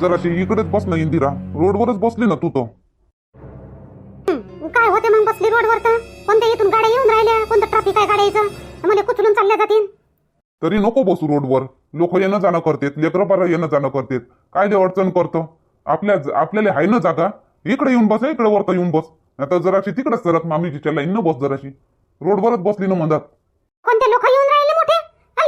जराशी इकडेच बस ना इंदिरा. रोडवरच बसली ना तू तो काय होते मग बसली रोडवर तर? कोणत्या इथून गाड्या येऊन राहिल्या? कोणतं ट्रॅफिक आहे गाड्याचं? मला कुचलून चालल्या जातील तरी नको बसू रोडवर. लोक येणं जाणं करतात लेकरं बारा येणं जाणं करतात. काय ते अडचण करतो. आपल्या आपल्याला आहे ना जागा? इकडे येऊन बस इकडे वरता येऊन बस. आता जराशी तिकडेच सरत मामीची लाईन न बस जराशी. रोडवरच बसली ना म्हणतात कोणते लोक येऊन राहिले मोठे?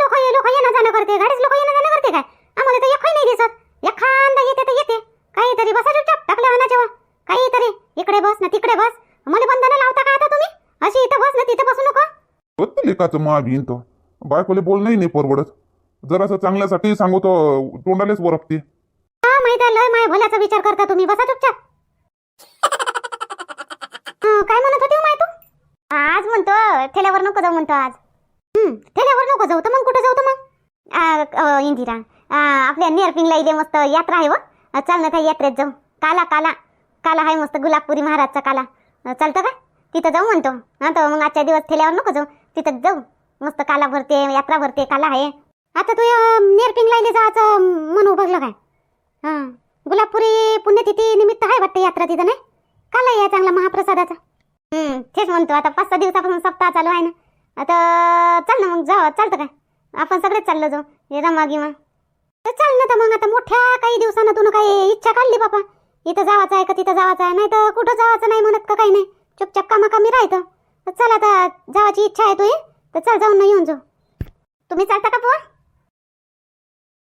लोक लोक येणं जाणं करते. गाडीच लोक येणं जाणं करते काय? आम्हाला तर एकही नाही दिसत. एखादा येते तर येते. काहीतरी बसा चुपचाप टाकल्या वाहनाच्या वर. काहीतरी. इकडे बस ना तिकडे बस. मला बंधनं लावता का आता तुम्ही? अशी इथं बस ना तिथं बसू नको. होत लेकाचं मा भिन तो. बायकोले बोलणंही नाही परवडत. जरासं चांगल्यासाठी सांगतो तोंडालेच वरपते हा माहीत आहे लय माय भल्याचा विचार करता तुम्ही. बसा चुपचाप हं, काय म्हणत होती हो माय तू? आज म्हणतो ठेल्यावर नको जाऊ म्हणतो आज. हं, ठेल्यावर नको जाऊ तर मग कुठं जाऊ तर मग? आ, अ, इंदिरा. आपल्या निअरपिंगला इथे मस्त यात्रा आहे हो. व चाल ना त्या यात्रेत जाऊ. काला काला. काला आहे मस्त गुलाबपुरी महाराजचा काला. चालतं का? तिथं जाऊ म्हणतो. हा तर मग आजच्या दिवस ठेल्यावर नको जाऊ. तिथं जाऊ. मस्त काला भरते यात्रा भरते काला आहे. आता तू निअरपिंगला इले जायचं मन उभारलं काय? हा गुलाबपुरी पुण्यतिथी निमित्त आहे वाटतं यात्रा तिथं नाही? काला या चांगला महाप्रसादाचा. हम्म तेच म्हणतो. आता पाच सहा दिवसापासून सप्ताह चालू आहे ना. आता चल ना मग जाऊ. चालतं काय? आपण सगळेच चाललो जाऊ. हे रमा गिमा तर चल ना तर मग आता मोठ्या काही दिवसानं तू काही इच्छा काढली बापा. इथं जावाचं आहे का तिथं जावाचं आहे? नाही तर कुठं जावाचं नाही म्हणत का काही नाही? चुपचाप कामाकामी राहतं. तर चल आता जावाची इच्छा आहे तुझी. तर चल जाऊन ना येऊन जाऊ. तुम्ही चालता का बुवा?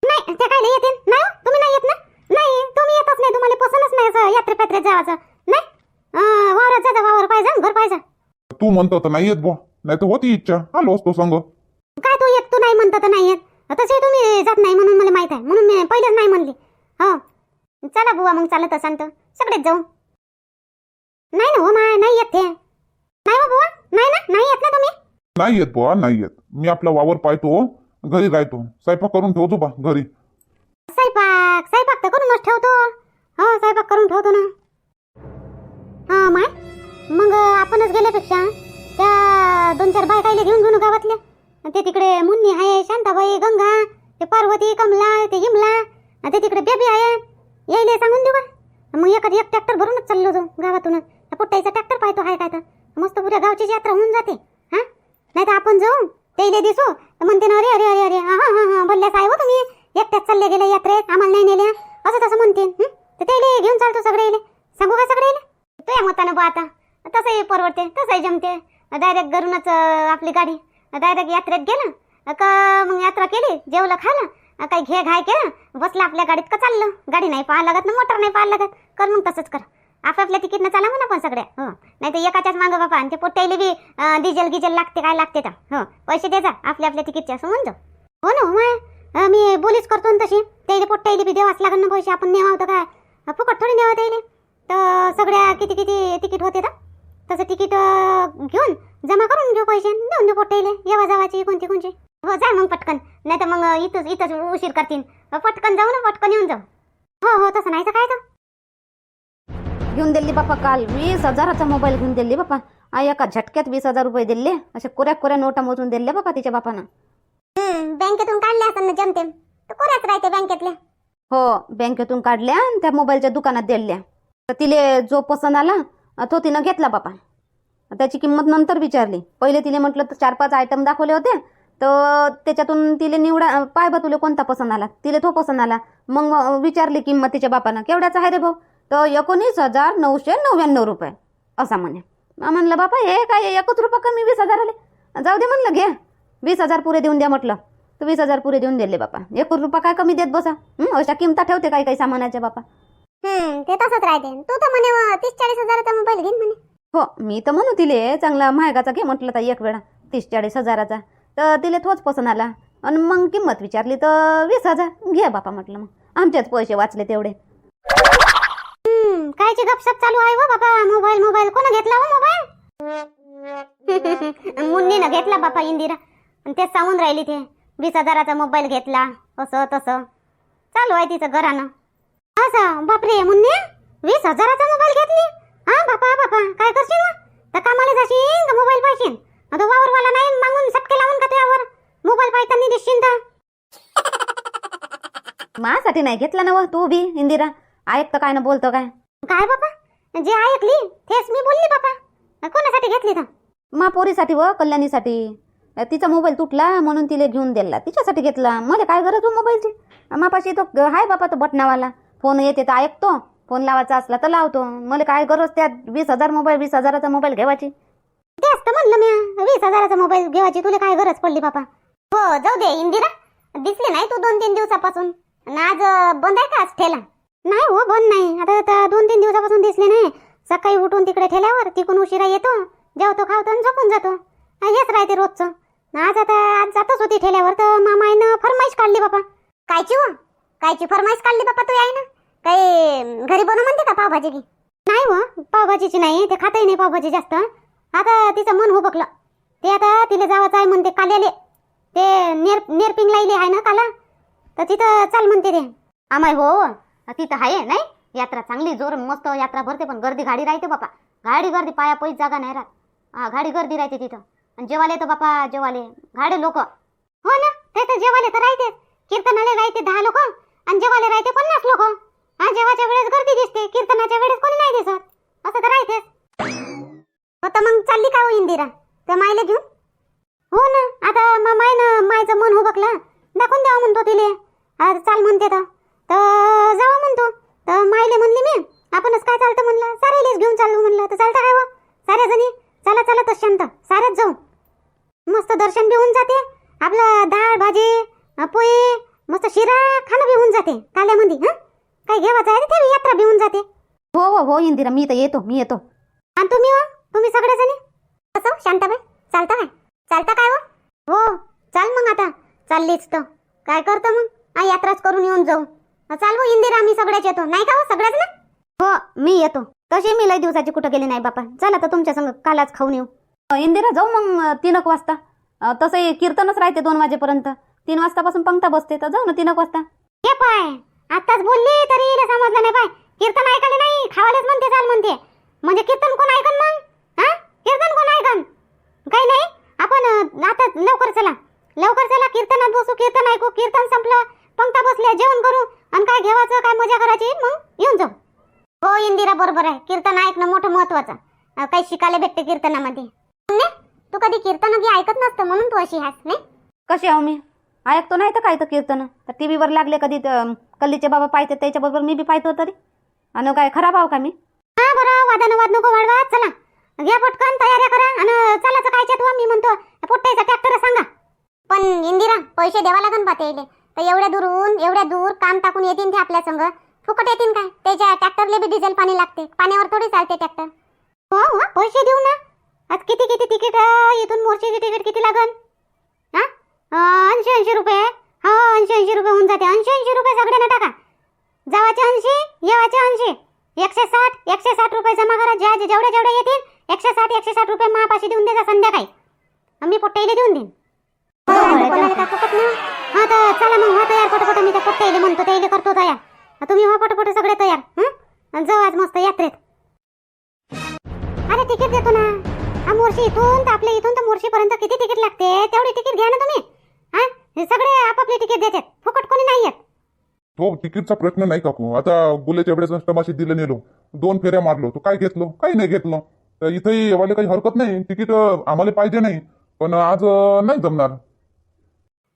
नाही ते काय नाही येते नाही हो, तुम्ही नाही येत ना? नाही तुम्ही येतच नाही. तुम्हाला पसंतच नाही असं यात्रे पात्रेत जावाचं. नाही? वावरात जा जा, वावर पाहिजे घर पाहिजे तू म्हणतो तर नाही येत बुवा. नाही तर होती इच्छा. आलो असतो संग. काय तू येत? तू नाही म्हणता तर नाही येत. तसे तुम्ही जात नाही म्हणून मला माहीत आहे. म्हणून मी पहिलेच नाही म्हणली. हो. चला बुवा मग चालत असाल तर. सगळेच जाऊ. नाही ना हो माय नाही येत ते नाही हो बुवा. नाही ना? नाही येत ना तुम्ही? नाही येत बुवा नाही येत. मी आपला वावर पाहतो घरी राहतो. स्वयंपाक करून ठेवतो बा घरी. स्वयंपाक? स्वयंपाक तर करूनच ठेवतो. हो स्वयंपाक करून ठेवतो ना. हा माय. मग आपणच गेल्यापेक्षा त्या दोन चार बायकाईला घेऊन घेऊन गावातल्या. ते तिकडे मुन्नी आहे शांताबाई गंगा ते पार्वती कमला ते हिमला आणि ते तिकडे बेबी आहे. यायले सांगून देऊ का? मग एखादी एक ट्रॅक्टर भरूनच चाललो जाऊ गावातूनच त्या ट्रॅक्टर पाहतो आहे काय तर. मस्त पुऱ्या गावची यात्रा होऊन जाते हा? नाही तर आपण जाऊ ते दिसू. तर म्हणते ना अरे अरे अरे अरे हा हा हा बोलल्यास आहे हो तुम्ही. एकट्याच चालले गेले यात्रेत आम्हाला नाही नेल्या. असं तसं म्हणते तर ते घेऊन चालतो सगळे इले. सांगू का सगळे इले? तू या मतानं बा आता तसंही परवडते तसंही जमते. डायरेक्ट घरूनच आपली गाडी. डायरेक्ट यात्रेत गेलं का मग यात्रा केली जेवलं खालं काही घे घाय केलं बसलं आपल्या गाडीत का चाललं? गाडी नाही पाहायला लागत ना मोटर नाही पाहायला लागत. कर मग तसंच कर. आपापल्या तिकीटनं चाला म्हणा पण सगळ्या हो. नाही तर एकाच्याच मागं बापा आणि ते पोट्याले बी डिझेल गिझेल लागते काय लागते तर. हो पैसे द्यायचा आपल्या आपल्या तिकीटचे असं म्हणतो. हो ना माय मी बोलीच करतो ना तशी. त्याला पोट्टाईले बी देवाच लागण ना पैसे आपण नेवा होतं काय? फुकट थोडी नेवा त्याला तर सगळ्या किती किती तिकीट होते तर? तसं तिकीट घेऊन जमा करून घेऊ पैसे. देऊन देऊ पोट्टाईले येवा जावाची कोणती कोणची हो जा मग पटकन. नाही तर मग इथंच इथंच उशीर करतील. पटकन जाऊ ना पटकन येऊन जाऊ. हो हो तसं नाही तर काय तर घेऊन दिली बापा काल वीस हजाराचा मोबाईल घेऊन दिली बापा. आ एका झटक्यात वीस हजार रुपये दिले. असे कोऱ्या कोऱ्या नोटा मोजून दिले बापा तिच्या बापानं. बँकेतून काढले असं ना जमते. कोऱ्याच राहते बँकेतले हो बँकेतून काढल्या आणि त्या मोबाईलच्या दुकानात दिल्या. तर तिले जो पसंत आला तो तिनं घेतला बापा. त्याची किंमत नंतर विचारली. पहिले तिने म्हटलं तर चार पाच आयटम दाखवले होते तर त्याच्यातून तिले निवडा पाय बा तुला कोणता पसंत आला? तिले तो पसंत आला. मग विचारली किंमत तिच्या बापानं केवढ्याचा आहे रे भाऊ? तर एकोणीस हजार नऊशे नव्याण्णव रुपये. असा म्हणे. म्हणलं बापा हे काय एकच रुपये कमी वीस हजार आले? जाऊ दे म्हणलं घे. वीस हजार पुरे देऊन द्या म्हटलं. तर वीस हजार पुरे देऊन दिले बापा. एक रुपया काय कमी देत बसा? अशा किमता ठेवते काही काही सामानाच्या बापा. हम्म ते तसंच राहते. तू तर म्हणे व, तीस चाळीस हजाराचा मोबाईल घेईन म्हणे. हो मी तर म्हणू तिले चांगला महागाचा घे म्हटलं तर एक वेळा. तीस चाळीस हजाराचा. तर तिले तोच पसंत आला. आणि मग किंमत विचारली तर वीस हजार. घे बापा म्हटलं मग. आमचेच पैसे वाचले तेवढे. हम्म कायची गपशप चालू आहे व बाबा मोबाईल मोबाईल. कोण घेतला हो मोबाईल? मुन्नीनं घेतला बापा इंदिरा. आणि तेच सांगून राहिली ते. वीस हजाराचा मोबाईल घेतला. असं तसं. चालू आहे तिचं घरानं. असं बापरे मुन्नी वीस हजाराचा मोबाईल घेतली? हा बापा बापा काय करशील? तर कामाला जाशील का मोबाईल पाहिजे आता वावरवाला नाही मागून सटके लावून का त्यावर? मोबाईल पाहताना दिसशील तर. माझ्यासाठी नाही घेतला ना तू बी इंदिरा. ऐकतं काय ना बोलतं काय? काय बाबा जे ऐकली तेच मी बोलली बाबा कोणासाठी घेतली तर? मा पोरीसाठी व कल्याणीसाठी. तिचा मोबाईल तुटला म्हणून तिला घेऊन दिला. तिच्यासाठी घेतला. मला काय गरज हो मोबाईलची मापाशी तो हाय बापा तो बटनावाला. फोन येते तर ऐकतो. फोन लावायचा असला तर लावतो. मला काय गरज त्यात वीस हजार मोबाईल वीस हजाराचा मोबाईल घेवायची? तेच तर म्हणलं मी. वीस हजाराचा मोबाईल घेवायची तुला काय गरज पडली बापा? हो जाऊ दे इंदिरा. दिसली नाही तू दोन तीन दिवसापासून. आणि आज बंद आहे का आज ठेला? नाही हो बंद नाही. आता आता दोन तीन दिवसापासून दिसले नाही. सकाळी उठून तिकडे ठेल्यावर तिकून उशिरा येतो जेवतो खावतो आणि झोपून जातो. हेच राहते रोजचं. आज आता आज जातच होती ठेल्यावर तर मामाईनं फरमाईश काढली बापा. कायची हो कायची फरमाईश काढली बापा तू आहे ना काही घरी बनव म्हणते का पावभाजी की नाही हो पावभाजीची नाही ते खातही नाही पावभाजी जास्त. आता तिचं मन हो बकलं ते आता तिला जावाचं आहे म्हणते काल्याले. ते नेर नेरपिंग लाईले आहे ना काला? तर तिथं चाल म्हणते ते. आमाय हो तिथं आहे नाही? यात्रा चांगली जोर मस्त यात्रा भरते पण गर्दी गाडी राहते बापा. गाडी गर्दी पाया पैस जागा नाही राहत. हा गाडी गर्दी राहते तिथं. आणि जेवाले तर बापा जेवाले. गाडे लोक. हो ना ते तर जेवाले तर राहते कीर्तनाले राहते दहा लोक. आणि जेवाले राहते पन्नास लोक. हा जेवाच्या वेळेस गर्दी दिसते कीर्तनाच्या वेळेस कोणी नाही दिसत. असं तर राहतेच. आता तर मग चालली का हो इंदिरा? तर मायला घेऊन? हो ना आता मग मायनं मायचं मन हो बकला दाखवून द्यावं म्हणतो तिले. आज चाल म्हणते तर. तर जावं म्हणतो. तर मायले म्हणली मी आपणच काय चालतं म्हणलं? साऱ्यालेच घेऊन चाललो म्हणलं. तर चालतं काय हो. साऱ्या जणी चला चला तर शांत. साऱ्याच जाऊ. मस्त दर्शन बी होऊन जाते. आपलं डाळ भाजी अं, मस्त शिरा खाणं बी होऊन जाते काल्यामध्ये हं? काही घेवायचं आहे ते यात्रा बी होऊन जाते. हो हो हो इंदिरा मी तर येतो मी येतो. आणि तुम्ही हो? तुम्ही सगळेजणी? कसं शांताबाई? चालता काय? चालता काय हो? हो चाल मग आता. चाललीच तर काय करतो मग? हा यात्राच करून येऊन जाऊ. चाल हो इंदिरा आम्ही सगळ्याच येतो. नाही का हो सगळ्याच ना? हो मी येतो. तशी मी लय दिवसाची कुठं गेली नाही बापा. चला तर तुमच्या संग कालाच खाऊन येऊ. इंदिरा जाऊ मग तीन एक वाजता. अ, तसंही कीर्तनच राहते दोन वाजेपर्यंत. तीन वाजतापासून पंक्ता बसते तर जाऊ ना तीन वाजता. हे पाय. आताच बोलली तरी हिला समजलं नाही पाय. कीर्तन ऐकायला नाही. खावालेच म्हणते चाल म्हणते. म्हणजे कीर्तन कोण ऐकन मग? हा? कीर्तन कोण ऐकन? काही नाही. आपण आता लवकर चला. लवकर चला. कीर्तनात बसू कीर्तन ऐकू. कीर्तन संपलं. पंक्ता बसल्या जेवण करू. आणि काय घेवायचं काय मजा करायची? मग येऊन जाऊ. हो इंदिरा बरोबर आहे. कीर्तन ऐकणं मोठं महत्वाचं. काही शिकायला भेटते कीर्तनामध्ये. तू कधी कीर्तन ऐकत नसतं म्हणून तू अशी हास नाही? कशी आहो मी ऐकतो नाही तर काय तर कीर्तन. तर टी व्हीवर लागले कधी कल्लीचे बाबा पाहते त्याच्याबरोबर मी बी पाहतो तरी. आणि काय खराब आहो का मी? हा बरं वादानं वाद नको वाढवा चला. घ्या पटकन तयाऱ्या करा आणि चलाच काय तू मी म्हणतो. पोट्टायचा ट्रॅक्टर सांगा. पण इंदिरा पैसे द्यावा लागन बा त्याले. तर एवढ्या दूरहून एवढ्या दूर काम टाकून येतील ते आपल्या संग. फुकट येतील काय? त्याच्या ट्रॅक्टरले बी डिझेल पाणी लागते. पाण्यावर थोडी चालते ट्रॅक्टर हो हो पैसे देऊ ना. आज किती किती तिकीट इथून मोर्चेची तिकीट किती लागन हा ऐंशी ऐंशी रुपये हो ऐंशी ऐंशी रुपये होऊन जाते ऐंशी ऐंशी रुपये सगळ्यांना टाका जावाचे ऐंशी येवाचे ऐंशी एकशे साठ एकशे साठ रुपये जमा करा ज्या जेवढे जेवढे येतील एकशे साठ एकशे साठ रुपये महापाशी देऊन द्यायचा संध्याकाळी. मी पोट्टाईले देऊन देईन. हा तर चला मग हा तयार पटपट मी त्या पोट्टाईले म्हणतो त्याईले करतो तयार. तुम्ही हो पटपट सगळे तयार हं? जाऊ आज मस्त यात्रेत. अरे तिकीट देतो ना. हा मोर्शी इथून तर आपल्या इथून तर मोर्शीपर्यंत किती तिकीट लागते? तेवढी तिकीट घ्या ना तुम्ही. हा सगळे आपापले तिकीट देतात. फुकट कोणी नाही येत. तो तिकीटचा प्रश्न नाही काकू आता गुलेच्या वेळेस तमाशी दिलं नेलो. दोन फेऱ्या मारलो. तो काय घेतलो? काही नाही घेतलं. तर इथंही वाले काही हरकत नाही. तिकीट आम्हाला पाहिजे नाही. पण आज नाही जमणार.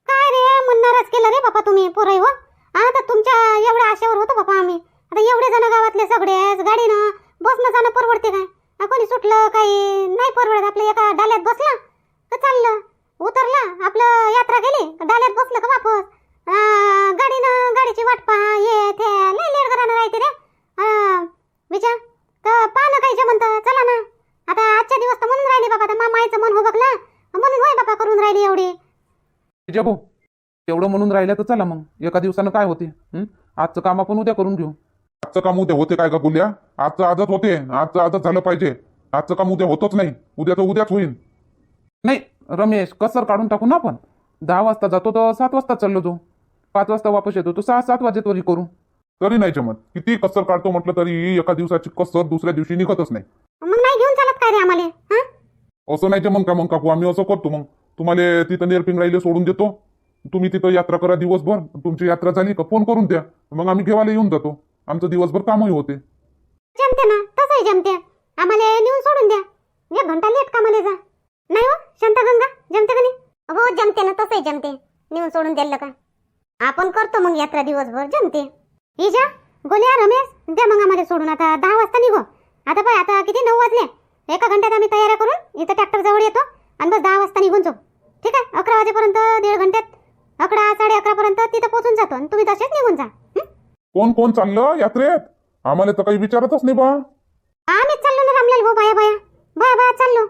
काय रे? म्हणणारच केलं रे बापा तुम्ही. पुरे हो. आता तुमच्या एवढ्या आशेवर होतो बापा आम्ही. आता एवढे जण गावातले सगळेच गाडीनं बसणं जाणं परवडते काय? कोणी सुटलं काही नाही परवडत. आपलं एका डाल्यात बसला का चाललं? उतरला. आपलं यात्रा गेली. डाल्यात बसलं का वापस? गाडीनं गाडीची वाट पहा ये ते लय लेट घरानं राहते रे. विचार. तर पहा ना काही म्हणतं चला ना. आता आजच्या दिवस तर म्हणून राहिली बाबा तर मामाईचं मन हो बघला म्हणून होय बाबा करून राहिली एवढी. भाऊ तेवढं म्हणून राहिलं तर चला मग. एका दिवसानं काय होते? हं? आजचं काम आपण उद्या करून घेऊ. आजचं काम उद्या होते काय का गुल्या आजचं आजच होते. आजचं आजच झालं पाहिजे. आजचं काम उद्या होतच नाही. उद्याचं उद्याच होईल नाही रमेश कसर काढून टाकू ना आपण? दहा वाजता जातो तर सात वाजता चाललो तो पाच वाजता वापस येतो. तो सहा सात वाजेतवरी करू. तरी नाही जमत. किती कसर काढतो म्हटलं तरी एका दिवसाची कसर दुसऱ्या दिवशी निघतच नाही. मग नाही घेऊन चालत काय रे आम्हाला? हा? असं नाही जमन का मग काकू? आम्ही असं करतो मग. तुम्हाला तिथं नेरपिंग राहिले सोडून देतो. तुम्ही तिथं यात्रा करा दिवसभर. तुमची यात्रा झाली का? फोन करून द्या. मग आम्ही घेवायला येऊन जातो. आमचं दिवसभर कामही होते. जमते ना. तसंही जमते. आम्हाला नेऊन सोडून द्या. एक घंटा लेट कामाला जा. नाही हो शांतागंगा जमते का नाही? हो जमते ना. तसंही जमते. नेऊन सोडून द्यायला का? आपण करतो मग यात्रा दिवसभर जमते. इजा गोल्या रमेश द्या मग आम्हाला सोडून. आता दहा वाजता निघो. आता पाय आता किती? नऊ वाजले. एका घंट्यात आम्ही तयाऱ्या करून इथं ट्रॅक्टर जवळ येतो आणि बस दहा वाजता निघून जाऊ. ठीक आहे? अकरा वाजेपर्यंत दीड घंट्यात अकरा साडे अकरा पर्यंत तिथं पोहोचून जातो आणि तुम्ही तसेच निघून जा? कोण कोण चाललं यात्रेत? आम्हाला तर काही विचारतच नाही बा. आम्हीच चाललो ना रामलाल भाऊ बाया बाया. बाया बाया चाललो.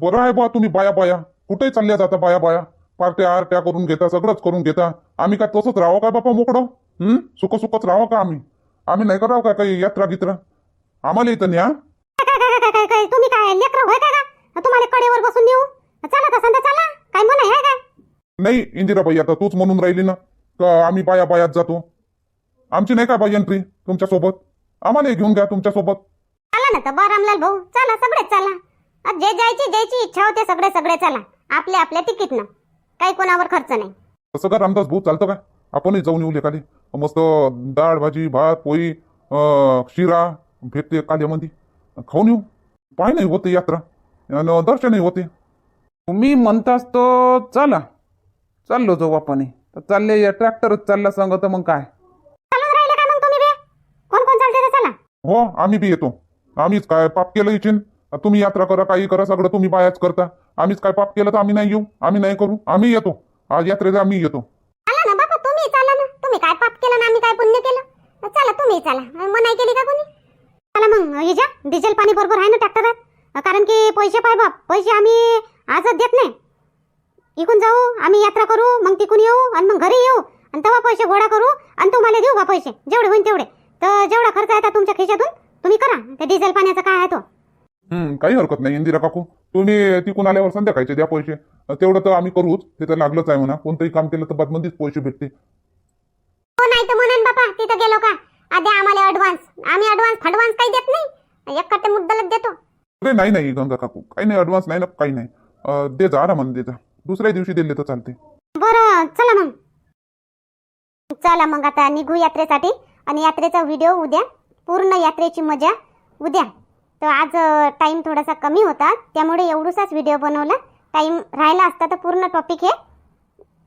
बरं आहे बा तुम्ही बाया बाया. कुठेही चालल्या जाता बाया बाया? पार्ट्या आरट्या करून घेता सगळंच करून घेता. आम्ही काय तसंच राहावं काय बापा मोकळं हं? सुख सुखच राहावं का आम्ही? आम्ही नाही करावं का काही यात्रा गित्रा? आम्हाला इथं न्या. काय काय काय काय काय तुम्ही काय लेकर होय का का तुम्हाला कडेवर बसून नेऊ? चला काय आहे काय नाही इंदिराबाई आता तूच म्हणून राहिली ना का आम्ही बाया बायात जातो? आमची नाही का बाई एंट्री तुमच्यासोबत? आम्हाला घेऊन घ्या तुमच्यासोबत. चला ना तर बा रामलाल भाऊ चला सगळेच चला. आज जे जायची ज्याची इच्छा होते सगळे सगळे चला. आपल्या आपल्या तिकीटनं काही कोणावर खर्च नाही. तसं का रामदास भाऊ चालतं काय आपणही जाऊन येऊ एखादी मस्त डाळ भाजी भात पोळी अं, शिरा भेटते काल्यामध्ये खाऊन येऊ. पाय नाही होते यात्रा. आणि दर्शनही होते. तुम्ही म्हणतास तो चला. चाललो जाऊ आपण. तर चालले या ट्रॅक्टरच चालला सांग तर मग काय. चालून राहिले काय मग तुम्ही बे? कोण कोण चालते तर चला. हो आम्ही बी येतो. आम्हीच काय पाप केलं इचिन? तुम्ही यात्रा करा काही करा सगळं तुम्ही बायाच करता. आम्हीच काय पाप केलं तर आम्ही नाही येऊ आम्ही नाही करू आम्ही येतो. आज यात्रेला आम्ही येतो. चला ना बाबा तुम्ही चला ना. तुम्ही काय पाप केलं ना आम्ही काय पुण्य केलं? चला तुम्ही चला. मनाई केली का कोणी? चला मग इजा डिझेल पाणी बरोबर आहे ना ट्रॅक्टरात कारण की पैसे पाय बाप. पैसे आम्ही आजच देत नाही. इकून जाऊ आम्ही यात्रा करू मग तिकून येऊ आणि मग घरी येऊ. आणि तेव्हा पैसे गोळा करू आणि तुम्हाला देऊ बा पैसे? जेवढे होईल तेवढे. तर जेवढा खर्च आहे तुमच्या खिशातून तुम्ही करा. ते डिझेल पाण्याचा काय आहे तो? हं, काही हरकत नाही इंदिरा काकू. तुम्ही तिकून आल्यावर संध्याकाळचे द्या पैसे. तेवढं तर आम्ही करूच. ते तर लागलंच आहे म्हणा. कोणतंही काम केलं तर बादमध्येच पैसे भेटते हो नाही तर म्हणून बापा तिथं गेलो का? आधी आम्हाला ऍडव्हान्स आम्ही ऍडव्हान्स फडव्हान्स काही देत नाही. एक कट्टे मुद्दलच देतो. अरे नाही नाही गंगा काकू. काही नाही ॲडव्हान्स नाही ना काही नाही. दे जा आरामाने दे जा. दुसऱ्या दिवशी दिले तर चालते. बरं चला मग. चला मग आता निघू यात्रेसाठी. आणि यात्रेचा व्हिडिओ उद्या. पूर्ण यात्रेची मजा उद्या. तर आज टाईम थोडासा कमी होता. त्यामुळे एवढूसाच व्हिडिओ बनवला. टाईम राहिला असता तर पूर्ण टॉपिक हे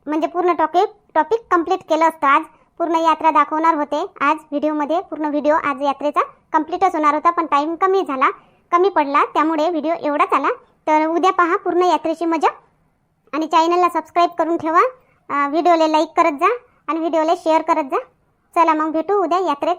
म्हणजे पूर्ण टॉपिक टॉपिक कंप्लीट केलं असतं आज. पूर्ण यात्रा दाखवणार होते. आज व्हिडिओमध्ये पूर्ण व्हिडिओ आज यात्रेचा कंप्लीटच होणार होता पण टाईम कमी झाला कमी पडला. त्यामुळे व्हिडिओ एवढाच आला. तर उद्या पहा पूर्ण यात्रेची मजा. आणि चॅनलला सबस्क्राईब करून ठेवा. व्हिडिओला लाईक करत जा आणि व्हिडिओला शेअर करत जा. चला मग भेटू उद्या यात्रेत.